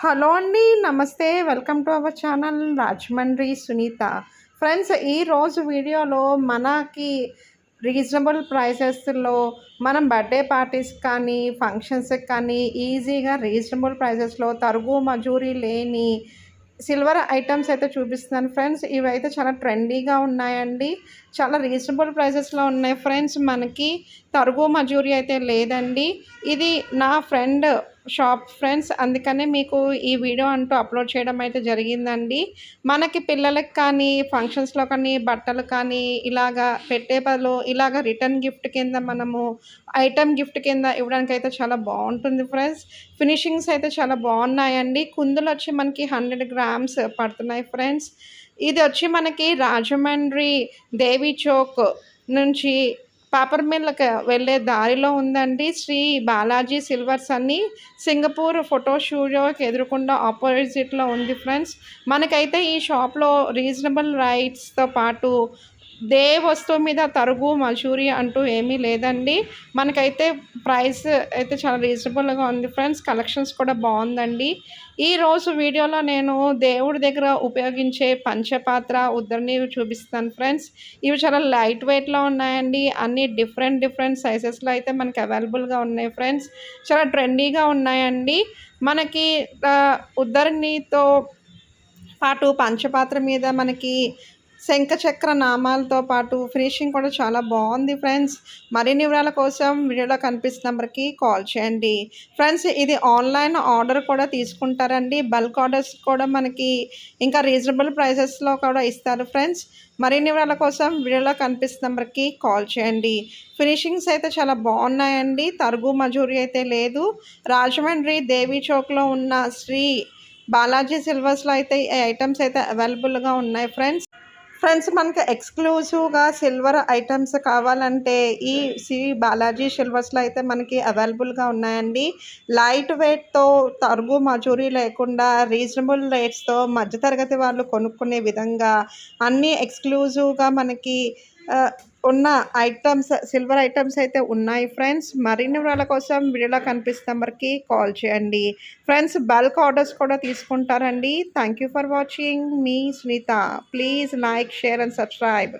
Hello అండి నమస్తే. Welcome to our channel Rajahmundry Sunitha. Friends ఈరోజు వీడియోలో మనకి రీజనబుల్ ప్రైసెస్లో మనం బర్త్డే పార్టీస్ కానీ ఫంక్షన్స్కి కానీ ఈజీగా రీజనబుల్ ప్రైసెస్లో తరుగు మజూరీ లేని సిల్వర్ ఐటమ్స్ అయితే చూపిస్తున్నాను ఫ్రెండ్స్. ఇవి అయితే చాలా ట్రెండీగా ఉన్నాయండి. చాలా రీజనబుల్ ప్రైసెస్లో ఉన్నాయి ఫ్రెండ్స్. మనకి టర్బో మజూరి అయితే లేదండి. ఇది నా ఫ్రెండ్ షాప్ ఫ్రెండ్స్ అందుకనే మీకు ఈ వీడియో అంటూ అప్లోడ్ చేయడం అయితే జరిగిందండి. మనకి పిల్లలకి కానీ ఫంక్షన్స్లో కానీ బట్టలు కానీ ఇలాగా పెట్టే బదులు ఇలాగ రిటర్న్ గిఫ్ట్ కింద మనము ఐటమ్ గిఫ్ట్ కింద ఇవ్వడానికి అయితే చాలా బాగుంటుంది ఫ్రెండ్స్. ఫినిషింగ్స్ అయితే చాలా బాగున్నాయండి. కుందులు వచ్చి మనకి హండ్రెడ్ గ్రామ్స్ పడుతున్నాయి ఫ్రెండ్స్. ఇది వచ్చి మనకి రాజమండ్రి దేవి చౌక్ నుంచి పేపర్ మిల్కి వెళ్ళే దారిలో ఉందండి. శ్రీ బాలాజీ సిల్వర్స్ అని. సింగపూర్ ఫోటో స్టూడియోకి ఎదురుకుండా ఆపోజిట్లో ఉంది ఫ్రెండ్స్. మనకైతే ఈ షాప్లో రీజనబుల్ రైట్స్తో పాటు దే వస్తువు మీద తరుగు మజూరి అంటూ ఏమీ లేదండి. మనకైతే ప్రైస్ అయితే చాలా రీజనబుల్గా ఉంది ఫ్రెండ్స్. కలెక్షన్స్ కూడా బాగుందండి. ఈరోజు వీడియోలో నేను దేవుడి దగ్గర ఉపయోగించే పంచపాత్ర ఉద్దరిని చూపిస్తాను ఫ్రెండ్స్. ఇవి చాలా లైట్ వెయిట్లో ఉన్నాయండి. అన్ని డిఫరెంట్ డిఫరెంట్ సైజెస్లో అయితే మనకి అవైలబుల్గా ఉన్నాయి ఫ్రెండ్స్. చాలా ట్రెండీగా ఉన్నాయండి. మనకి ఉద్దరినితో పాటు పంచపాత్ర మీద మనకి శంఖచక్ర నామాలతో పాటు ఫినిషింగ్ కూడా చాలా బాగుంది ఫ్రెండ్స్. మరిన్ని వివరాల కోసం వీడియోలో కనిపిస్తున్న నెంబర్కి కాల్ చేయండి. ఫ్రెండ్స్ ఇది ఆన్లైన్ ఆర్డర్ కూడా తీసుకుంటారండి. బల్క్ ఆర్డర్స్ కూడా మనకి ఇంకా రీజనబుల్ ప్రైసెస్లో కూడా ఇస్తారు ఫ్రెండ్స్. మరిన్ని వివరాల కోసం వీడియోలో కనిపిస్తున్న నెంబర్కి కాల్ చేయండి. ఫినిషింగ్స్ అయితే చాలా బాగున్నాయండి. తరుగు మజూరి అయితే లేదు. రాజమండ్రి దేవీ చౌక్లో ఉన్న శ్రీ బాలాజీ సిల్వర్స్లో అయితే ఈ ఐటమ్స్ అయితే అవైలబుల్గా ఉన్నాయి ఫ్రెండ్స్. ఫ్రెండ్స్ మనకి ఎక్స్క్లూజివ్గా సిల్వర్ ఐటమ్స్ కావాలంటే ఈ సి బాలాజీ సిల్వర్స్లో అయితే మనకి అవైలబుల్గా ఉన్నాయండి. లైట్ వెయిట్తో తరుగు మజూరీ లేకుండా రీజనబుల్ రేట్స్తో మధ్యతరగతి వాళ్ళు కొనుక్కునే విధంగా అన్నీ ఎక్స్క్లూజివ్గా మనకి ఉన్న ఐటమ్స్ సిల్వర్ ఐటమ్స్ అయితే ఉన్నాయి ఫ్రెండ్స్ మరిన్ని వివరాల కోసం వీడియోలో కనిపిస్తున్న నెంబర్కి కాల్ చేయండి. ఫ్రెండ్స్ బల్క్ ఆర్డర్స్ కూడా తీసుకుంటారండి. Thank you for watching me Sunitha. Please like share and subscribe